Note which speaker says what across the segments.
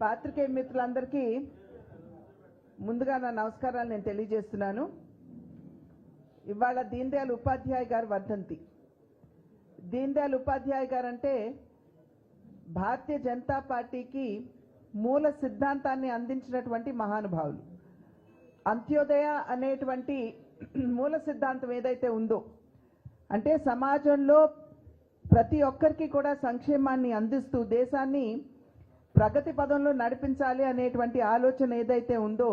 Speaker 1: పాత్రికేయ మిత్రులందరికీ ముందుగా నా నమస్కారాలు నేను తెలియజేస్తున్నాను. ఇవాళ దీన్ దయాళ్ ఉపాధ్యాయ గారు వర్ధంతి. దీన్ దయాళ్ ఉపాధ్యాయ గారు అంటే భారతీయ జనతా పార్టీకి మూల సిద్ధాంతాన్ని అందించినటువంటి మహానుభావులు. అంత్యోదయ అనేటువంటి మూల సిద్ధాంతం ఏదైతే ఉందో అంటే సమాజంలో ప్రతి ఒక్కరికి కూడా సంక్షేమాన్ని అందిస్తూ దేశాన్ని ప్రగతి పదంలో నడిపించాలి అనేటువంటి ఆలోచన ఏదైతే ఉందో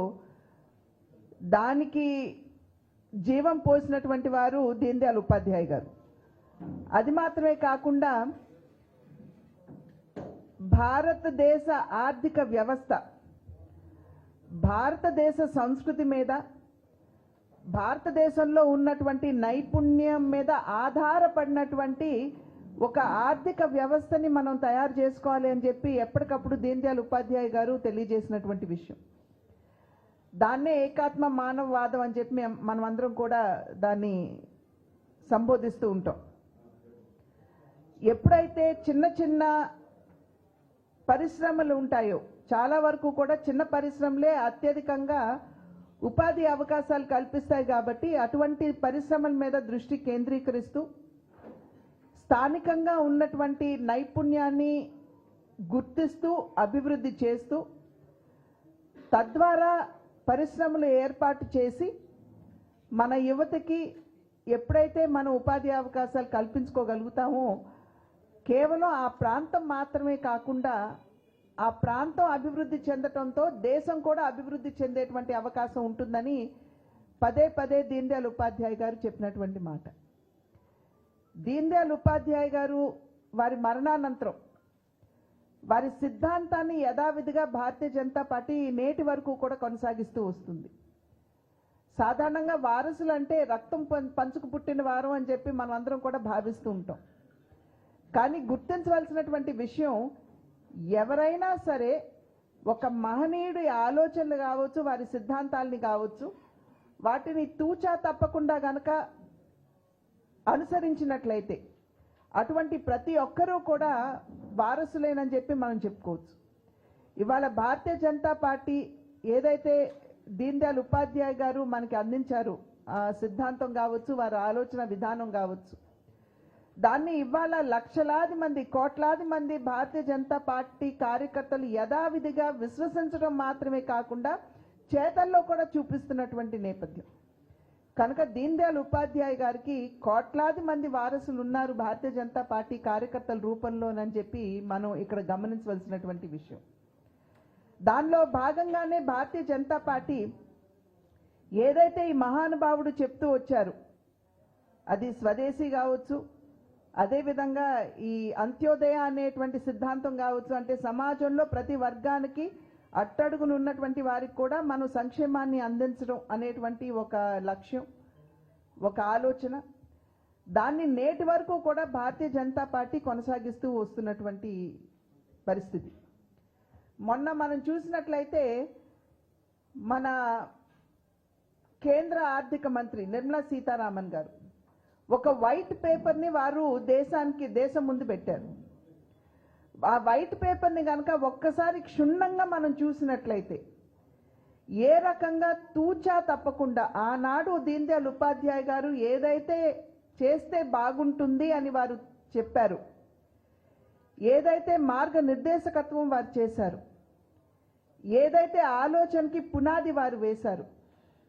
Speaker 1: దానికి జీవం పోసినటువంటి వారు దీన్ దయాళ్ ఉపాధ్యాయ్ గారు. అది మాత్రమే కాకుండా భారతదేశ ఆర్థిక వ్యవస్థ భారతదేశ సంస్కృతి మీద భారతదేశంలో ఉన్నటువంటి నైపుణ్యం మీద ఆధారపడినటువంటి ఒక ఆర్థిక వ్యవస్థని మనం తయారు చేసుకోవాలి అని చెప్పి ఎప్పటికప్పుడు దీన్ ఉపాధ్యాయ గారు తెలియజేసినటువంటి విషయం. దాన్నే ఏకాత్మ మానవవాదం అని చెప్పి మనం అందరం కూడా దాన్ని సంబోధిస్తూ ఉంటాం. ఎప్పుడైతే చిన్న చిన్న పరిశ్రమలు ఉంటాయో చాలా వరకు కూడా చిన్న పరిశ్రమలే అత్యధికంగా ఉపాధి అవకాశాలు కల్పిస్తాయి కాబట్టి అటువంటి పరిశ్రమల మీద దృష్టి కేంద్రీకరిస్తూ స్థానికంగా ఉన్నటువంటి నైపుణ్యాన్ని గుర్తిస్తూ అభివృద్ధి చేస్తూ తద్వారా పరిశ్రమలు ఏర్పాటు చేసి మన యువతకి ఎప్పుడైతే మన ఉపాధి అవకాశాలు కల్పించుకోగలుగుతామో కేవలం ఆ ప్రాంతం మాత్రమే కాకుండా ఆ ప్రాంతం అభివృద్ధి చెందటంతో దేశం కూడా అభివృద్ధి చెందేటువంటి అవకాశం ఉంటుందని పదే పదే దీన్ దయాళ్ ఉపాధ్యాయ్ గారు చెప్పినటువంటి మాట. దీన్ దయాళ్ గారు వారి మరణానంతరం వారి సిద్ధాంతాన్ని యథావిధిగా భారతీయ జనతా పార్టీ నేటి వరకు కూడా కొనసాగిస్తూ వస్తుంది. సాధారణంగా వారసులు అంటే రక్తం పం- పంచుకు పుట్టిన వారం అని చెప్పి మనం అందరం కూడా భావిస్తూ ఉంటాం. కానీ గుర్తించవలసినటువంటి విషయం ఎవరైనా సరే ఒక మహనీయుడి ఆలోచనలు కావచ్చు వారి సిద్ధాంతాలని కావచ్చు వాటిని తూచా తప్పకుండా గనక అనుసరించినట్లయితే అటువంటి ప్రతి ఒక్కరూ కూడా వారసులేనని చెప్పి మనం చెప్పుకోవచ్చు. ఇవాళ భారతీయ జనతా పార్టీ ఏదైతే దీన్ దయాళ్ ఉపాధ్యాయ గారు మనకి అందించారు సిద్ధాంతం కావచ్చు వారి ఆలోచన విధానం కావచ్చు దాన్ని ఇవాళ లక్షలాది మంది కోట్లాది మంది భారతీయ జనతా పార్టీ కార్యకర్తలు యథావిధిగా విశ్వసించడం మాత్రమే కాకుండా చేతల్లో కూడా చూపిస్తున్నటువంటి నేపథ్యం. కనుక దీన్ దయాళ్ ఉపాధ్యాయ గారికి కోట్లాది మంది వారసులు ఉన్నారు భారతీయ జనతా పార్టీ కార్యకర్తల రూపంలోనని చెప్పి మనం ఇక్కడ గమనించవలసినటువంటి విషయం. దానిలో భాగంగానే భారతీయ జనతా పార్టీ ఏదైతే ఈ మహానుభావుడు చెప్తూ వచ్చారు అది స్వదేశీ కావచ్చు అదేవిధంగా ఈ అంత్యోదయ అనేటువంటి సిద్ధాంతం కావచ్చు అంటే సమాజంలో ప్రతి వర్గానికి అట్టడుగున ఉన్నటువంటి వారికి కూడా మనం సంక్షేమాన్ని అందించడం అనేటువంటి ఒక లక్ష్యం ఒక ఆలోచన. దాన్ని నేటి వరకు కూడా భారతీయ జనతా పార్టీ కొనసాగిస్తూ వస్తున్నటువంటి పరిస్థితి. మొన్న మనం చూసినట్లయితే మన కేంద్ర ఆర్థిక మంత్రి నిర్మలా సీతారామన్ గారు ఒక వైట్ పేపర్ని వారు దేశానికి దేశం ముందు పెట్టారు. ఆ వైట్ పేపర్ని కనుక ఒక్కసారి క్షుణ్ణంగా మనం చూసినట్లయితే ఏ రకంగా తూచా తప్పకుండా ఆనాడు దీన్ దయాళ్ ఉపాధ్యాయ గారు ఏదైతే చేస్తే బాగుంటుంది అని వారు చెప్పారు ఏదైతే మార్గ నిర్దేశకత్వం వారు చేశారు ఏదైతే ఆలోచనకి పునాది వారు వేశారు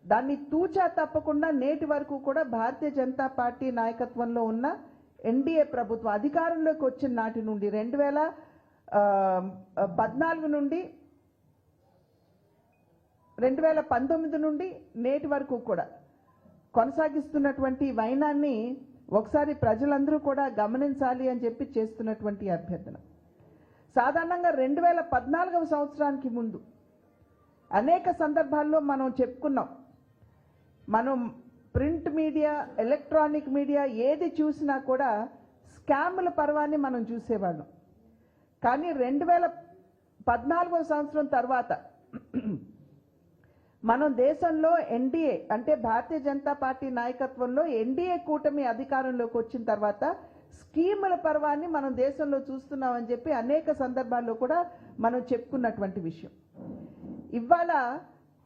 Speaker 1: దాన్ని తూచా తప్పకుండా నేటి వరకు కూడా భారతీయ జనతా పార్టీ నాయకత్వంలో ఉన్న ఎన్డీఏ ప్రభుత్వం అధికారంలోకి వచ్చిన నాటి నుండి రెండు వేల పద్నాలుగు నుండి రెండు వేల పంతొమ్మిది నుండి నేటి వరకు కూడా కొనసాగిస్తున్నటువంటి వైనాన్ని ఒకసారి ప్రజలందరూ కూడా గమనించాలి అని చెప్పి చేస్తున్నటువంటి అభ్యర్థన. సాధారణంగా రెండు వేల పద్నాలుగవ సంవత్సరానికి ముందు అనేక సందర్భాల్లో మనం చెప్పుకున్నాం. మనం ప్రింట్ మీడియా ఎలక్ట్రానిక్ మీడియా ఏది చూసినా కూడా స్కాముల పర్వాన్ని మనం చూసేవాళ్ళం. కానీ రెండు వేల పద్నాలుగవ సంవత్సరం తర్వాత మనం దేశంలో ఎన్డీఏ అంటే భారతీయ జనతా పార్టీ నాయకత్వంలో ఎన్డీఏ కూటమి అధికారంలోకి వచ్చిన తర్వాత స్కీముల పర్వాన్ని మనం దేశంలో చూస్తున్నామని చెప్పి అనేక సందర్భాల్లో కూడా మనం చెప్పుకున్నటువంటి విషయం. ఇవాళ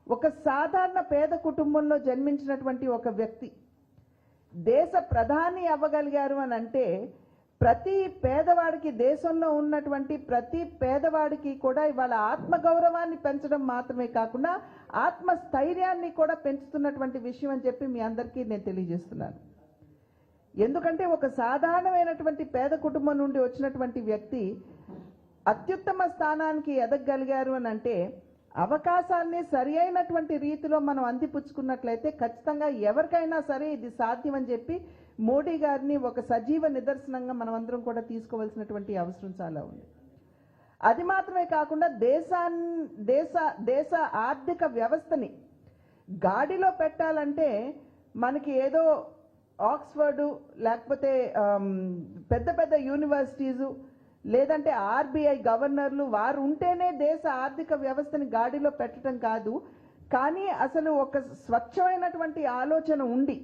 Speaker 1: ఒక సాధారణ పేద కుటుంబంలో జన్మించినటువంటి ఒక వ్యక్తి దేశ ప్రధాని అవ్వగలిగారు అని అంటే ప్రతి పేదవాడికి దేశంలో ఉన్నటువంటి ప్రతి పేదవాడికి కూడా ఇవాళ ఆత్మగౌరవాన్ని పెంచడం మాత్రమే కాకుండా ఆత్మస్థైర్యాన్ని కూడా పెంచుతున్నటువంటి విషయం అని చెప్పి మీ అందరికీ నేను తెలియజేస్తున్నాను. ఎందుకంటే ఒక సాధారణమైనటువంటి పేద కుటుంబం నుండి వచ్చినటువంటి వ్యక్తి అత్యుత్తమ స్థానానికి ఎదగగలిగారు అని అంటే అవకాశాన్ని సరి అయినటువంటి రీతిలో మనం అందిపుచ్చుకున్నట్లయితే ఖచ్చితంగా ఎవరికైనా సరే ఇది సాధ్యం అని చెప్పి మోడీ గారిని ఒక సజీవ నిదర్శనంగా మనం అందరం కూడా తీసుకోవాల్సినటువంటి అవసరం చాలా ఉంది. అది మాత్రమే కాకుండా దేశాన్ దేశ దేశ ఆర్థిక వ్యవస్థని గాడిలో పెట్టాలంటే మనకి ఏదో ఆక్స్ఫర్డు లేకపోతే పెద్ద పెద్ద యూనివర్సిటీసు లేదంటే ఆర్బీఐ గవర్నర్లు వారు ఉంటేనే దేశ ఆర్థిక వ్యవస్థని గాడిలో పెట్టడం కాదు. కానీ అసలు ఒక స్వచ్ఛమైనటువంటి ఆలోచన ఉండి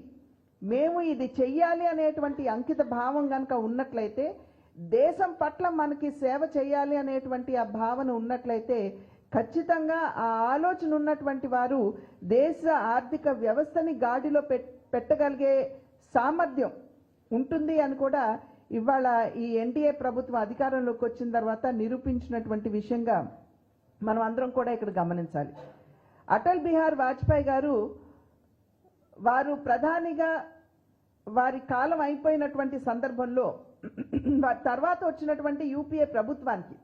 Speaker 1: మేము ఇది చెయ్యాలి అనేటువంటి అంకిత భావం కనుక ఉన్నట్లయితే దేశం పట్ల మనకి సేవ చేయాలి అనేటువంటి ఆ భావన ఉన్నట్లయితే ఖచ్చితంగా ఆ ఆలోచన ఉన్నటువంటి వారు దేశ ఆర్థిక వ్యవస్థని గాడిలో పెట్టగలిగే సామర్థ్యం ఉంటుంది అని కూడా ఇవాళ ఈ ఎన్డీఏ ప్రభుత్వం అధికారంలోకి వచ్చిన తర్వాత నిరూపించినటువంటి విషయంగా మనం అందరం కూడా ఇక్కడ గమనించాలి. అటల్ బిహార్ వాజ్పేయి గారు వారు ప్రధానిగా వారి కాలం అయిపోయినటువంటి సందర్భంలో వారి తర్వాత వచ్చినటువంటి యూపీఏ ప్రభుత్వానికి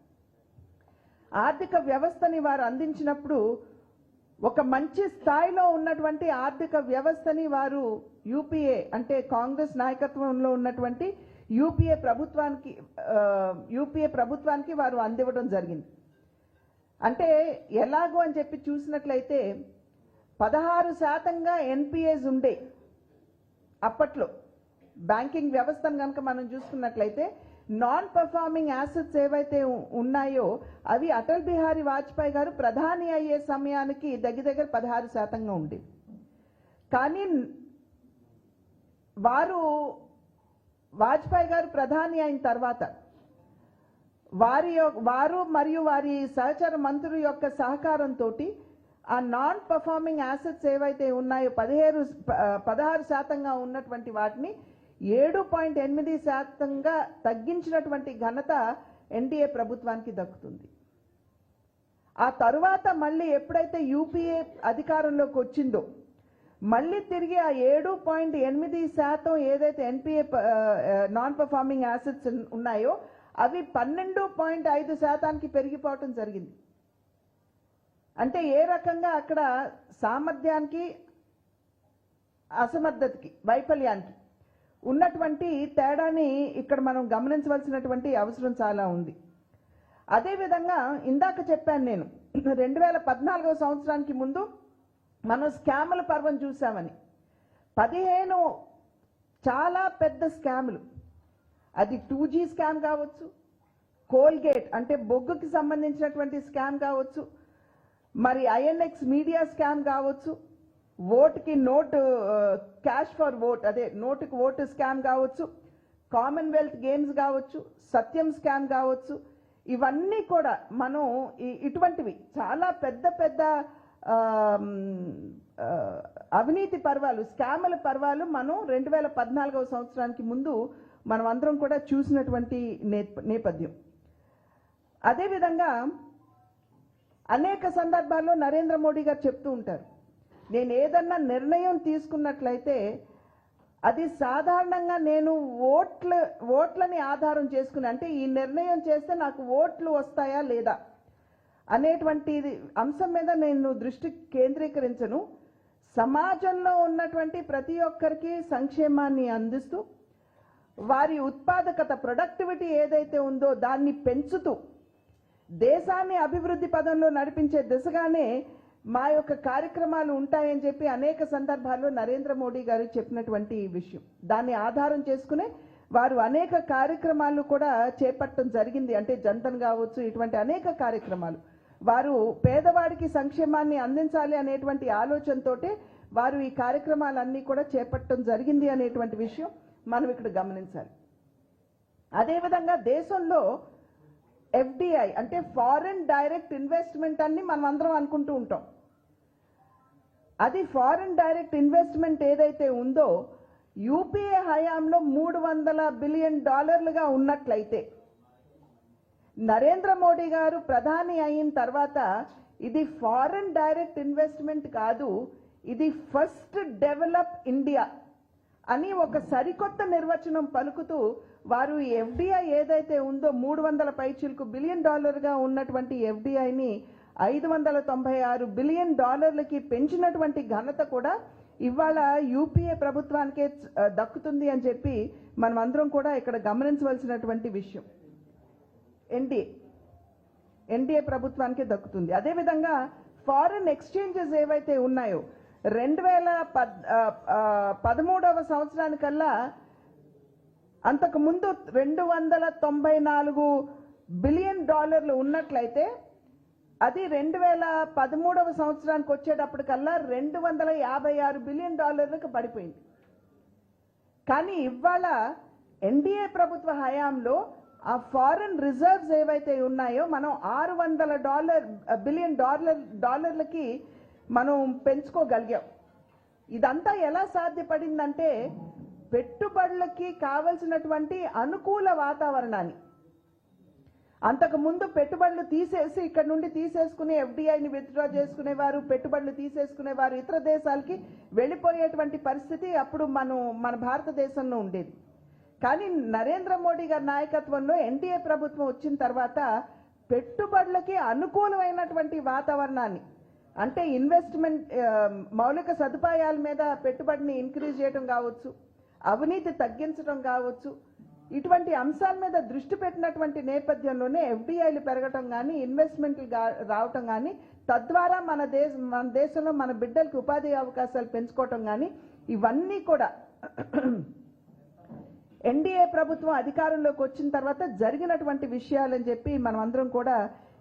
Speaker 1: ఆర్థిక వ్యవస్థని వారు అందించినప్పుడు ఒక మంచి స్థాయిలో ఉన్నటువంటి ఆర్థిక వ్యవస్థని వారు యూపీఏ అంటే కాంగ్రెస్ నాయకత్వంలో ఉన్నటువంటి యూపీఏ ప్రభుత్వానికి యూపీఏ ప్రభుత్వానికి వారు అందివ్వడం జరిగింది. అంటే ఎలాగో అని చెప్పి చూసినట్లయితే పదహారు శాతంగా ఎన్పిఏస్ ఉండే అప్పట్లో బ్యాంకింగ్ వ్యవస్థను కనుక మనం చూసుకున్నట్లయితే నాన్ పర్ఫార్మింగ్ యాసెట్స్ ఏవైతే ఉన్నాయో అవి అటల్ బిహారీ వాజ్పేయి గారు ప్రధాని అయ్యే సమయానికి దగ్గర దగ్గర పదహారు శాతంగా ఉండేవి. కానీ వారు వాజ్పేయి గారు ప్రధాని అయిన తర్వాత వారి వారు మరియు వారి సహచర మంత్రుల యొక్క సహకారంతో ఆ నాన్ పర్ఫార్మింగ్ యాసెట్స్ ఏవైతే ఉన్నాయో పదిహేడు పదహారు శాతంగా ఉన్నటువంటి వాటిని ఏడు పాయింట్ ఎనిమిది శాతంగా తగ్గించినటువంటి ఘనత ఎన్డీఏ ప్రభుత్వానికి దక్కుతుంది. ఆ తరువాత మళ్ళీ ఎప్పుడైతే యూపీఏ అధికారంలోకి వచ్చిందో మళ్ళీ తిరిగి ఆ ఏడు పాయింట్ ఎనిమిది శాతం ఏదైతే ఎన్పిఏ నాన్ పర్ఫార్మింగ్ యాసెట్స్ ఉన్నాయో అవి పన్నెండు పాయింట్ ఐదు శాతానికి పెరిగిపోవటం జరిగింది. అంటే ఏ రకంగా అక్కడ సామర్థ్యానికి అసమర్థతకి వైఫల్యానికి ఉన్నటువంటి తేడాని ఇక్కడ మనం గమనించవలసినటువంటి అవసరం చాలా ఉంది. అదేవిధంగా ఇందాక చెప్పాను నేను రెండు వేల పద్నాలుగవ సంవత్సరానికి ముందు మనం స్కాముల పర్వం చూసామని. పదిహేను చాలా పెద్ద స్కాములు. అది టూ జీ స్కామ్ కావచ్చు కోల్గేట్ అంటే బొగ్గుకి సంబంధించినటువంటి స్కామ్ కావచ్చు మరి ఐఎన్ఎక్స్ మీడియా స్కామ్ కావచ్చు ఓటుకి నోటు క్యాష్ ఫర్ ఓట్ అదే నోటుకి ఓటు స్కామ్ కావచ్చు కామన్వెల్త్ గేమ్స్ కావచ్చు సత్యం స్కామ్ కావచ్చు ఇవన్నీ కూడా మనం ఇటువంటివి చాలా పెద్ద పెద్ద అవినీతి పర్వాలు స్కాముల పర్వాలు మనం రెండు వేల పద్నాలుగవ సంవత్సరానికి ముందు మనం అందరం కూడా చూసినటువంటి నేపథ్యం. అదేవిధంగా అనేక సందర్భాల్లో నరేంద్ర మోడీ గారు చెప్తూ ఉంటారు నేను ఏదన్నా నిర్ణయం తీసుకున్నట్లయితే అది సాధారణంగా నేను ఓట్ల ఓట్లని ఆధారం చేసుకుని అంటే ఈ నిర్ణయం చేస్తే నాకు ఓట్లు వస్తాయా లేదా? అనేటువంటి అంశం మీద నేను దృష్టి కేంద్రీకరించను. సమాజంలో ఉన్నటువంటి ప్రతి ఒక్కరికి సంక్షేమాన్ని అందిస్తూ వారి ఉత్పాదకత ప్రొడక్టివిటీ ఏదైతే ఉందో దాన్ని పెంచుతూ దేశాన్ని అభివృద్ధి పదంలో నడిపించే దిశగానే మా యొక్క కార్యక్రమాలు ఉంటాయని చెప్పి అనేక సందర్భాల్లో నరేంద్ర మోడీ గారు చెప్పినటువంటి విషయం. దాన్ని ఆధారం చేసుకునే వారు అనేక కార్యక్రమాలు కూడా చేపట్టడం జరిగింది. అంటే జంతన్ కావచ్చు ఇటువంటి అనేక కార్యక్రమాలు. వారు పేదవాడికి సంక్షేమాన్ని అందించాలి అనేటువంటి ఆలోచనతోటే వారు ఈ కార్యక్రమాలన్నీ కూడా చేపట్టడం జరిగింది అనేటువంటి విషయం మనం ఇక్కడ గమనించాలి. అదేవిధంగా దేశంలో ఎఫ్డిఐ అంటే ఫారెన్ డైరెక్ట్ ఇన్వెస్ట్మెంట్ అన్ని మనం అందరం అనుకుంటూ ఉంటాం. అది ఫారెన్ డైరెక్ట్ ఇన్వెస్ట్మెంట్ ఏదైతే ఉందో యూపీఏ హయాంలో మూడు వందల బిలియన్ డాలర్లుగా ఉన్నట్లయితే నరేంద్ర మోడీ గారు ప్రధాని అయిన తర్వాత ఇది ఫారెన్ డైరెక్ట్ ఇన్వెస్ట్మెంట్ కాదు ఇది ఫస్ట్ డెవలప్ ఇండియా అని ఒక సరికొత్త నిర్వచనం పలుకుతూ వారు ఎఫ్డిఐ ఏదైతే ఉందో మూడు వందల పైచిలకు బిలియన్ డాలర్గా ఉన్నటువంటి ఎఫ్డిఐని ఐదు వందల తొంభై ఆరు బిలియన్ డాలర్లకి పెంచినటువంటి ఘనత కూడా ఇవాళ యూపీఏ ప్రభుత్వానికే దక్కుతుంది అని చెప్పి మనం అందరం కూడా ఇక్కడ గమనించవలసినటువంటి విషయం. ఎన్డీఏ. ఎన్డీఏ ప్రభుత్వానికి దక్కుతుంది. అదేవిధంగా ఫారిన్ ఎక్స్చేంజెస్ ఏవైతే ఉన్నాయో రెండు వేల పద్ పదమూడవ సంవత్సరానికల్లా అంతకుముందు రెండు వందల తొంభై నాలుగు బిలియన్ డాలర్లు ఉన్నట్లయితే అది రెండు వేల పదమూడవ సంవత్సరానికి వచ్చేటప్పటికల్లా రెండు వందల యాభై ఆరు బిలియన్ డాలర్లకు పడిపోయింది. కానీ ఇవాళ ఎన్డీఏ ప్రభుత్వ హయాంలో ఆ ఫారెన్ రిజర్వ్స్ ఏవైతే ఉన్నాయో మనం ఆరు వందల డాలర్ బిలియన్ డాలర్ డాలర్లకి మనం పెంచుకోగలిగాం. ఇదంతా ఎలా సాధ్యపడిందంటే పెట్టుబడులకి కావలసినటువంటి అనుకూల వాతావరణాన్ని. అంతకుముందు పెట్టుబడులు తీసేసి ఇక్కడ నుండి తీసేసుకుని ఎఫ్డిఐని విత్డ్రా చేసుకునేవారు పెట్టుబడులు తీసేసుకునేవారు ఇతర దేశాలకి వెళ్ళిపోయేటువంటి పరిస్థితి అప్పుడు మనం మన భారతదేశంలో ఉండేది. కానీ నరేంద్ర మోడీ గారి నాయకత్వంలో ఎన్డీఏ ప్రభుత్వం వచ్చిన తర్వాత పెట్టుబడులకి అనుకూలమైనటువంటి వాతావరణాన్ని అంటే ఇన్వెస్ట్మెంట్ మౌలిక సదుపాయాల మీద పెట్టుబడిని ఇంక్రీజ్ చేయడం కావచ్చు అవినీతి తగ్గించడం కావచ్చు ఇటువంటి అంశాల మీద దృష్టి పెట్టినటువంటి నేపథ్యంలోనే ఎఫ్డిఐలు పెరగటం కానీ ఇన్వెస్ట్మెంట్లు రావటం కానీ తద్వారా మన దేశ మన దేశంలో మన బిడ్డలకు ఉపాధి అవకాశాలు పెంచుకోవటం కానీ ఇవన్నీ కూడా ఎన్డీఏ ప్రభుత్వం అధికారంలోకి వచ్చిన తర్వాత జరిగినటువంటి విషయాలని చెప్పి మనం అందరం కూడా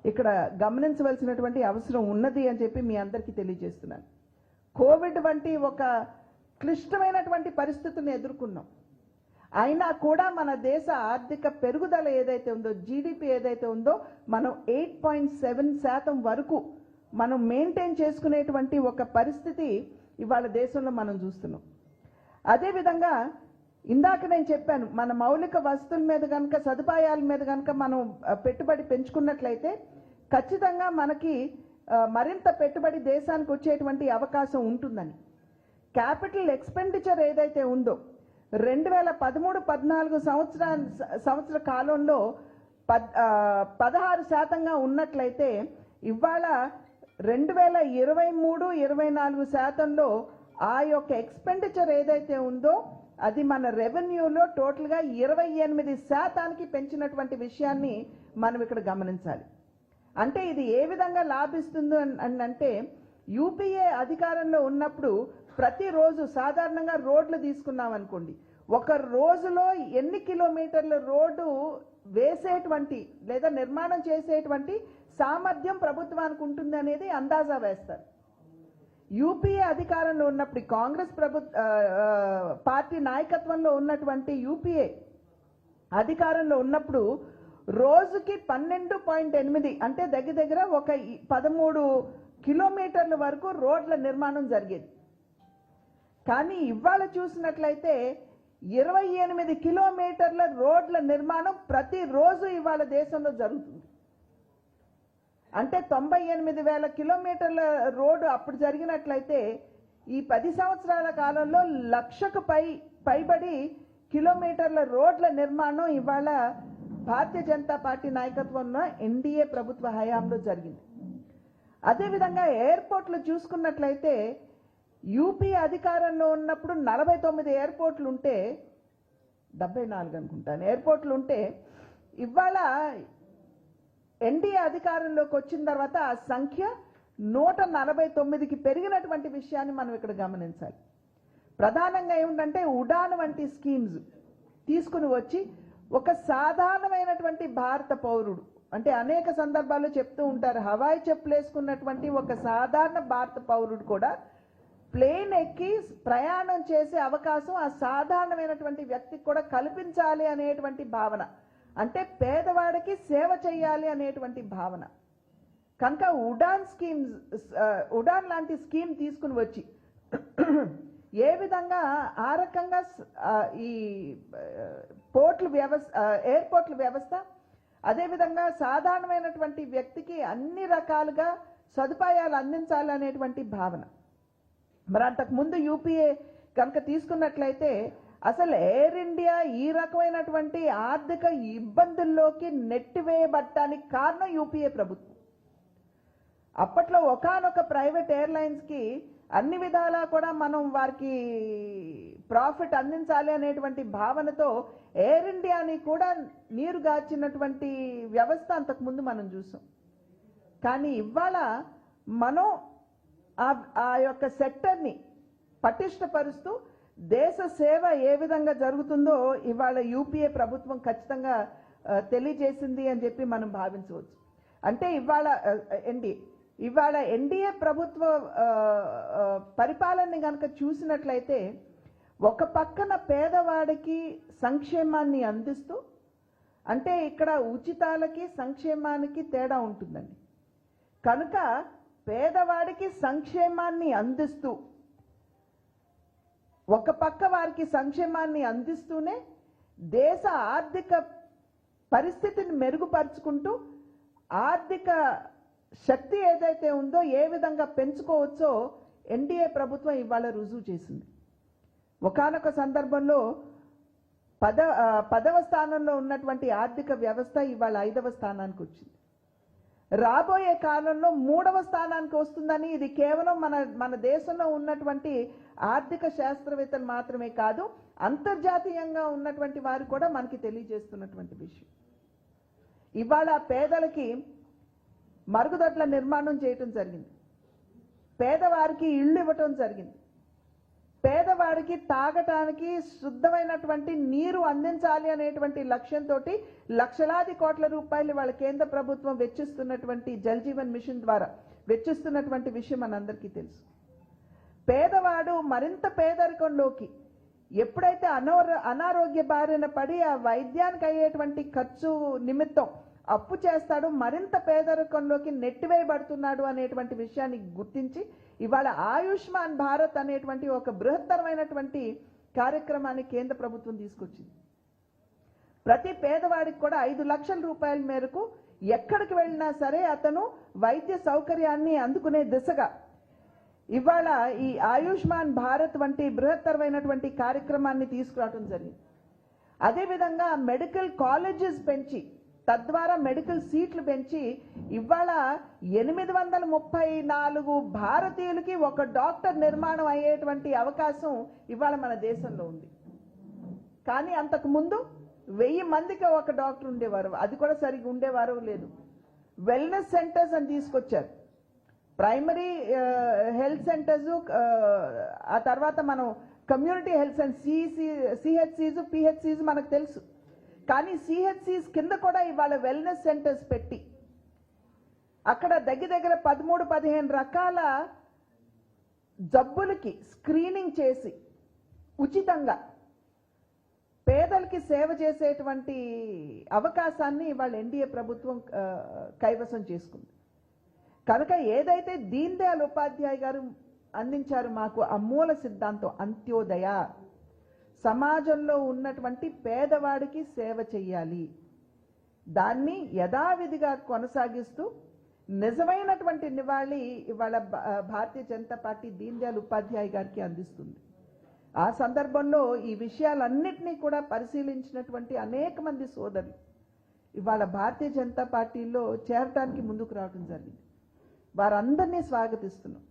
Speaker 1: ఇక్కడ గమనించవలసినటువంటి అవసరం ఉన్నది అని చెప్పి మీ అందరికీ తెలియజేస్తున్నాను. కోవిడ్ వంటి ఒక క్లిష్టమైనటువంటి పరిస్థితులను ఎదుర్కొన్నాం. అయినా కూడా మన దేశ ఆర్థిక పెరుగుదల ఏదైతే ఉందో జీడిపి ఏదైతే ఉందో మనం ఎయిట్ పాయింట్ సెవెన్ శాతం వరకు మనం మెయింటైన్ చేసుకునేటువంటి ఒక పరిస్థితి ఇవాళ దేశంలో మనం చూస్తున్నాం. అదేవిధంగా ఇందాక నేను చెప్పాను మన మౌలిక వస్తువుల మీద కనుక సదుపాయాల మీద కనుక మనం పెట్టుబడి పెంచుకున్నట్లయితే ఖచ్చితంగా మనకి మరింత పెట్టుబడి దేశానికి వచ్చేటువంటి అవకాశం ఉంటుందని. క్యాపిటల్ ఎక్స్పెండిచర్ ఏదైతే ఉందో రెండు వేల పదమూడు పద్నాలుగు సంవత్సర సంవత్సర కాలంలో పద్ పదహారు శాతంగా ఉన్నట్లయితే ఇవాళ రెండు వేల ఇరవై మూడు ఇరవై నాలుగు శాతంలో ఆ యొక్క ఎక్స్పెండిచర్ ఏదైతే ఉందో అది మన రెవెన్యూలో టోటల్గా ఇరవై ఎనిమిది శాతానికి పెంచినటువంటి విషయాన్ని మనం ఇక్కడ గమనించాలి. అంటే ఇది ఏ విధంగా లాభిస్తుంది అని అంటే యూపీఏ అధికారంలో ఉన్నప్పుడు ప్రతిరోజు సాధారణంగా రోడ్లు తీసుకున్నాం అనుకోండి. ఒక రోజులో ఎన్ని కిలోమీటర్ల రోడ్డు వేసేటువంటి లేదా నిర్మాణం చేసేటువంటి సామర్థ్యం ప్రభుత్వానికి ఉంటుంది అనేది అందాజా వేస్తారు. యూపీఏ అధికారంలో ఉన్నప్పుడు కాంగ్రెస్ ప్రభుత్వ పార్టీ నాయకత్వంలో ఉన్నటువంటి యూపీఏ అధికారంలో ఉన్నప్పుడు రోజుకి పన్నెండు పాయింట్ ఎనిమిది అంటే దగ్గర దగ్గర ఒక పదమూడు కిలోమీటర్ల వరకు రోడ్ల నిర్మాణం జరిగేది. కానీ ఇవాళ చూసినట్లయితే ఇరవై ఎనిమిది కిలోమీటర్ల రోడ్ల నిర్మాణం ప్రతిరోజు ఇవాళ దేశంలో జరుగుతుంది. అంటే తొంభై ఎనిమిది వేల కిలోమీటర్ల రోడ్డు అప్పుడు జరిగినట్లయితే ఈ పది సంవత్సరాల కాలంలో లక్షకు పై పైబడి కిలోమీటర్ల రోడ్ల నిర్మాణం ఇవాళ భారతీయ జనతా పార్టీ నాయకత్వంలో ఎన్డీఏ ప్రభుత్వ హయాంలో జరిగింది. అదేవిధంగా ఎయిర్పోర్ట్లు చూసుకున్నట్లయితే యూపీ అధికారంలో ఉన్నప్పుడు నలభై తొమ్మిది ఎయిర్పోర్ట్లు ఉంటే డెబ్బై నాలుగు అనుకుంటాను. ఎయిర్పోర్ట్లు ఉంటే ఇవాళ ఎన్డీఏ అధికారంలోకి వచ్చిన తర్వాత ఆ సంఖ్య నూట నలభై తొమ్మిదికి పెరిగినటువంటి విషయాన్ని మనం ఇక్కడ గమనించాలి. ప్రధానంగా ఏమిటంటే ఉడాన్ వంటి స్కీమ్స్ తీసుకుని వచ్చి ఒక సాధారణమైనటువంటి భారత పౌరుడు అంటే అనేక సందర్భాల్లో చెప్తూ ఉంటారు హవాయి చెప్పులు వేసుకున్నటువంటి ఒక సాధారణ భారత పౌరుడు కూడా ప్లేన్ ఎక్కి ప్రయాణం చేసే అవకాశం ఆ సాధారణమైనటువంటి వ్యక్తికి కూడా కల్పించాలి అనేటువంటి భావన. అంటే పేదవాడికి సేవ చేయాలి అనేటువంటి భావన. కనుక ఉడాన్ స్కీమ్ ఉడాన్ లాంటి స్కీమ్ తీసుకుని వచ్చి ఏ విధంగా ఆ రకంగా ఈ ఆ, పోర్ట్ల వ్యవస్థ ఎయిర్పోర్ట్ల వ్యవస్థ అదేవిధంగా సాధారణమైనటువంటి వ్యక్తికి అన్ని రకాలుగా సదుపాయాలు అందించాలి అనేటువంటి భావన. మరి అంతకు ముందు యూపీఏ కనుక తీసుకున్నట్లయితే అసలు ఎయిర్ ఇండియా ఈ రకమైనటువంటి ఆర్థిక ఇబ్బందుల్లోకి నెట్టివేయబట్టడానికి కారణం యూపీఏ ప్రభుత్వం. అప్పట్లో ఒకానొక ప్రైవేట్ ఎయిర్లైన్స్కి అన్ని విధాలా కూడా మనం వారికి ప్రాఫిట్ అందించాలి అనేటువంటి భావనతో ఎయిర్ ఇండియాని కూడా నీరు గార్చినటువంటి వ్యవస్థ అంతకుముందు మనం చూసాం. కానీ ఇవాళ మనం ఆ ఆ యొక్క సెక్టర్ని పటిష్టపరుస్తూ దేశ సేవ ఏ విధంగా జరుగుతుందో ఇవాళ యూపీఏ ప్రభుత్వం ఖచ్చితంగా తెలియజేసింది అని చెప్పి మనం భావించవచ్చు. అంటే ఇవాళ ఎన్డీఏ ఇవాళ ఎన్డీఏ ప్రభుత్వ పరిపాలనని కనుక చూసినట్లయితే ఒక పక్కన పేదవాడికి సంక్షేమాన్ని అందిస్తూ అంటే ఇక్కడ ఉచితాలకి సంక్షేమానికి తేడా ఉంటుందండి. కనుక పేదవాడికి సంక్షేమాన్ని అందిస్తూ ఒక పక్క వారికి సంక్షేమాన్ని అందిస్తూనే దేశ ఆర్థిక పరిస్థితిని మెరుగుపరుచుకుంటూ ఆర్థిక శక్తి ఏదైతే ఉందో ఏ విధంగా పెంచుకోవచ్చో ఎన్డీఏ ప్రభుత్వం ఇవాళ రుజువు చేసింది. ఒకానొక సందర్భంలో పద పదవ స్థానంలో ఉన్నటువంటి ఆర్థిక వ్యవస్థ ఇవాళ ఐదవ స్థానానికి వచ్చింది. రాబోయే కాలంలో మూడవ స్థానానికి వస్తుందని ఇది కేవలం మన మన దేశంలో ఉన్నటువంటి ఆర్థిక శాస్త్రవేత్తలు మాత్రమే కాదు అంతర్జాతీయంగా ఉన్నటువంటి వారు కూడా మనకి తెలియజేస్తున్నటువంటి విషయం. ఇవాళ పేదలకి మరుగుదొడ్ల నిర్మాణం చేయటం జరిగింది. పేదవారికి ఇళ్ళు ఇవ్వటం జరిగింది. పేదవాడికి తాగటానికి శుద్ధమైనటువంటి నీరు అందించాలి అనేటువంటి లక్ష్యంతో లక్షలాది కోట్ల రూపాయలు వాళ్ళ కేంద్ర ప్రభుత్వం వెచ్చిస్తున్నటువంటి జల్ జీవన్ మిషన్ ద్వారా వెచ్చిస్తున్నటువంటి విషయం మనందరికీ తెలుసు. పేదవాడు మరింత పేదరికంలోకి. ఎప్పుడైతే అనోర అనారోగ్య బారిన పడి ఆ వైద్యానికి అయ్యేటువంటి ఖర్చు నిమిత్తం అప్పు చేస్తాడు మరింత పేదరికంలోకి నెట్టివేయబడుతున్నాడు అనేటువంటి విషయాన్ని గుర్తించి ఇవాళ ఆయుష్మాన్ భారత్ అనేటువంటి ఒక బృహత్తరమైనటువంటి కార్యక్రమాన్ని కేంద్ర ప్రభుత్వం తీసుకొచ్చింది. ప్రతి పేదవాడికి కూడా ఐదు లక్షల రూపాయల మేరకు ఎక్కడికి వెళ్ళినా సరే అతను వైద్య సౌకర్యాన్ని అందుకునే దిశగా ఇవాళ ఈ ఆయుష్మాన్ భారత్ వంటి బృహత్తరమైనటువంటి కార్యక్రమాన్ని తీసుకురావడం జరిగింది. అదేవిధంగా మెడికల్ కాలేజెస్ పెంచి తద్వారా మెడికల్ సీట్లు పెంచి ఇవాళ ఎనిమిది వందల ముప్పై నాలుగు భారతీయులకి ఒక డాక్టర్ నిర్మాణం అయ్యేటువంటి అవకాశం ఇవాళ మన దేశంలో ఉంది. కానీ అంతకుముందు వెయ్యి మందికి ఒక డాక్టర్ ఉండేవారు. అది కూడా సరిగ్గా ఉండేవారు లేదు. వెల్నెస్ సెంటర్స్ అని తీసుకొచ్చారు. ప్రైమరీ హెల్త్ సెంటర్స్ ఆ తర్వాత మనం కమ్యూనిటీ హెల్త్ సెంటర్ సిసి సిహెచ్సిస్ పిహెచ్సిస్ మనకు తెలుసు. కానీ సిహెచ్సిస్ కింద కూడా ఇవాళ వెల్నెస్ సెంటర్స్ పెట్టి అక్కడ దగ్గర దగ్గర పదమూడు పదిహేను రకాల జబ్బులకి స్క్రీనింగ్ చేసి ఉచితంగా పేదలకి సేవ చేసేటువంటి అవకాశాన్ని ఇవాళ ఎన్డీఏ ప్రభుత్వం కైవసం చేసుకుంది. కనుక ఏదైతే దీన్ దయాల్ ఉపాధ్యాయ గారు అందించారు మాకు ఆ మూల సిద్ధాంతం అంత్యోదయ. సమాజంలో ఉన్నటువంటి పేదవాడికి సేవ చెయ్యాలి. దాన్ని యథావిధిగా కొనసాగిస్తూ నిజమైనటువంటి నివాళి ఇవాళ భా- భారతీయ జనతా పార్టీ దీన్ దయాల్ ఉపాధ్యాయ గారికి అందిస్తుంది. ఆ సందర్భంలో ఈ విషయాలన్నింటినీ కూడా పరిశీలించినటువంటి అనేక మంది సోదరులు ఇవాళ భారతీయ జనతా పార్టీలో చేరటానికి ముందుకు రావడం జరిగింది. వారందరినీ స్వాగతిస్తున్నాం.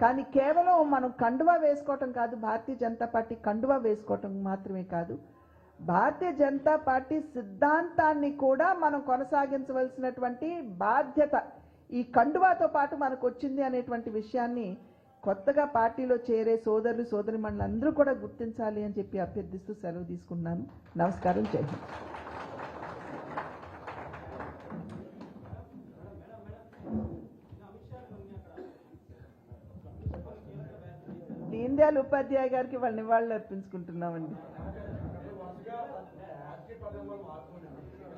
Speaker 1: కానీ కేవలం మనం కండువా వేసుకోవటం కాదు భారతీయ జనతా పార్టీ కండువా వేసుకోవటం మాత్రమే కాదు. భారతీయ జనతా పార్టీ సిద్ధాంతాన్ని కూడా మనం కొనసాగించవలసినటువంటి బాధ్యత ఈ కండువాతో పాటు మనకు వచ్చింది అనేటువంటి విషయాన్ని కొత్తగా పార్టీలో చేరే సోదరులు సోదరి అందరూ కూడా గుర్తించాలి అని చెప్పి అభ్యర్థిస్తూ సెలవు తీసుకున్నాను నమస్కారం. జై దీన్దయాల్ ఉపాధ్యాయ గారికి వాళ్ళ నివాళులు అర్పించుకుంటున్నామండి.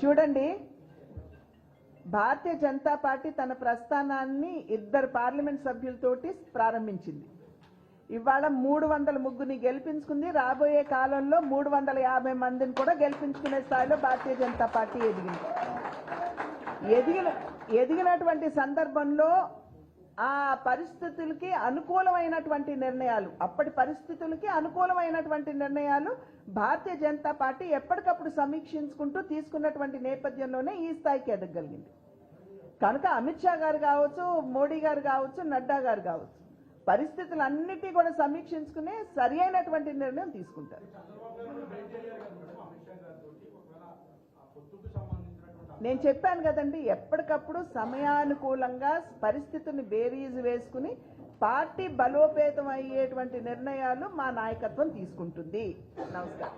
Speaker 1: చూడండి భారతీయ జనతా పార్టీ తన ప్రస్థానాన్ని ఇద్దరు పార్లమెంట్ సభ్యులతోటి ప్రారంభించింది. ఇవాళ మూడు వందల ముగ్గురిని గెలిపించుకుంది. రాబోయే కాలంలో మూడు వందల యాభై మందిని కూడా గెలిపించుకునే స్థాయిలో భారతీయ జనతా పార్టీ ఎదిగింది. ఎదిగిన ఎదిగినటువంటి సందర్భంలో ఆ పరిస్థితులకి అనుకూలమైనటువంటి నిర్ణయాలు. అప్పటి పరిస్థితులకి అనుకూలమైనటువంటి నిర్ణయాలు భారతీయ జనతా పార్టీ ఎప్పటికప్పుడు సమీక్షించుకుంటూ తీసుకున్నటువంటి నేపథ్యంలోనే ఈ స్థాయికి ఎదగగలిగింది కనుక అమిత్ షా గారు కావచ్చు మోడీ గారు కావచ్చు నడ్డా గారు కావచ్చు పరిస్థితులన్నిటి కూడా సమీక్షించుకుని సరి అయినటువంటి నిర్ణయం తీసుకుంటారు. నేను చెప్పాను కదండి ఎప్పటికప్పుడు సమయానుకూలంగా పరిస్థితిని బేరీజు వేసుకుని పార్టీ బలోపేతం అయ్యేటువంటి నిర్ణయాలు మా నాయకత్వం తీసుకుంటుంది. నమస్కారం.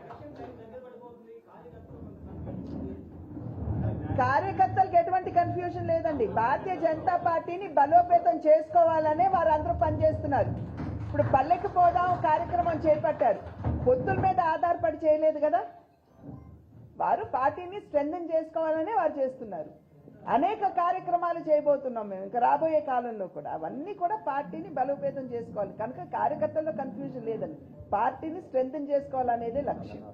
Speaker 1: కార్యకర్తలకు ఎటువంటి కన్ఫ్యూజన్ లేదండి. భారతీయ జనతా పార్టీని బలోపేతం చేసుకోవాలనే వారందరూ పనిచేస్తున్నారు. ఇప్పుడు పల్లెకి పోదాం కార్యక్రమం చేపట్టారు. పొత్తుల మీద ఆధారపడి చేయలేదు కదా? వారు పార్టీని స్ట్రెంగ్ చేసుకోవాలనే వారు చేస్తున్నారు. అనేక కార్యక్రమాలు చేయబోతున్నాం మేము. ఇంకా రాబోయే కాలంలో కూడా. అవన్నీ కూడా పార్టీని బలోపేతం చేసుకోవాలి. కనుక కార్యకర్తల్లో కన్ఫ్యూజన్ లేదండి. పార్టీని స్ట్రెంగ్ చేసుకోవాలనేదే లక్ష్యం.